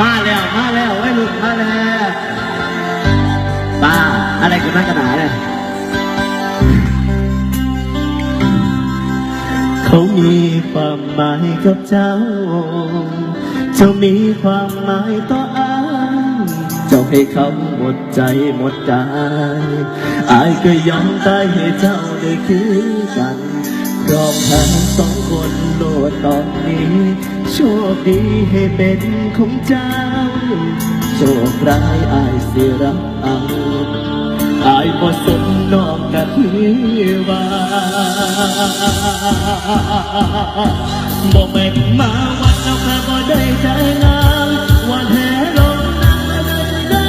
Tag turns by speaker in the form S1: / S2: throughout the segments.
S1: มาแล้วมาแล้วไอ้ลุงมาแล้วป้าอะไรกันนักกันหนาเนี่ยเขามีความหมายกับเจ้า เจ้ามีความหมายต่ออายเจ้าให้เขาหมดใจหมดกายอายก็ยอมตายให้เจ้าได้คือกัน รอมทั้งสองคนโลดตอนนี้ โชคดีให้เป็นของเจ้า โชคร้ายอายสิรับเอาอายบ่สมน้องกะที่ว่าบ่แม่นมาวัดแล้วก็บ่ได้ใจงามวันแห่ลงน้ำแล้วได้ได้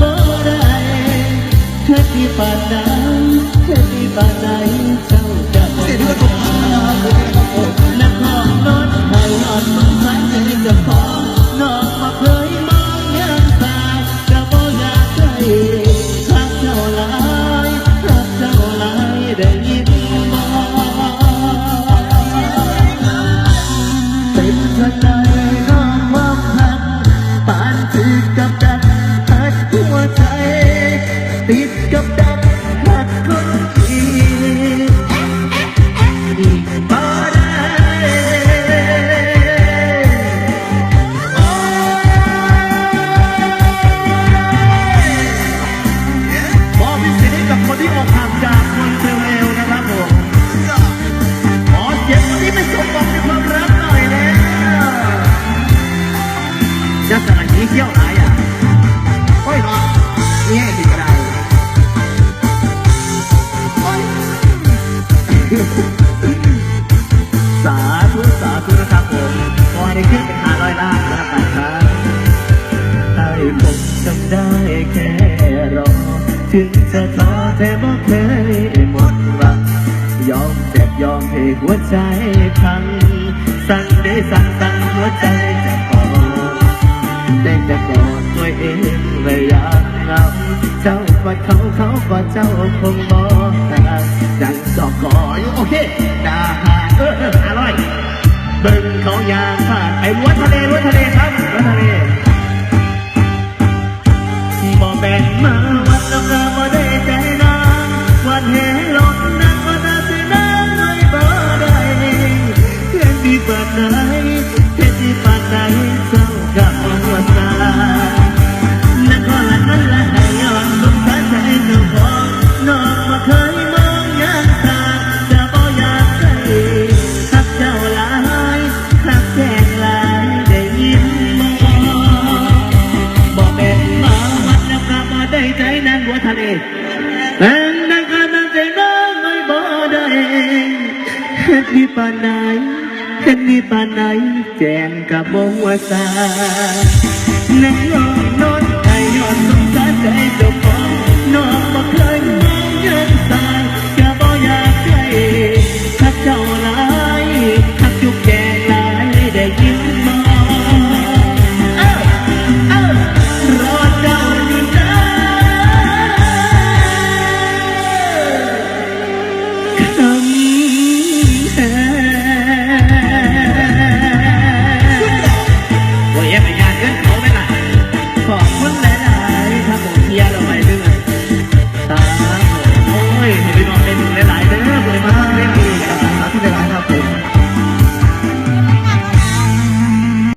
S1: บ่ได้เฮ็ดที่ปานใดเฮ็ดที่ปานใด ให้ กับคนที่ออกห่างจากคนเร็วๆนะครับผมขอเสียงคนที่ไม่สมหวังในความรักหน่อยแล้วจะสลัดนี้เที่ยวไหนอะโอ้ยเนาะนี่ให้ดีกระไดโอ้ยสาธุสาธุนะครับผมขอให้ขึ้นเป็นหาร้อยล้านนะครับครับให้ผมจำได้แค่รอถึงจะท้อ หัวใจพัง สั่งได้สั่งสั่งหัวใจจะพอได้แต่กอดตัวเองระยะเงาเจ้ากอดเขาเขากอดเจ้าคงบ่ต่าดังจอกกอยู่โอเคดาหาเอออร่อยเบิ่งเขายางผ่านไอ้ล้วนทะเลล้วนทะเลครับล้วนทะเล ดีปานไหนเฮ็ดดีปานไหนแจงกับบ่หัวสานั่งยอนนอนไอ้ยอนสงสารใจเจ้าของนอนบ่เคย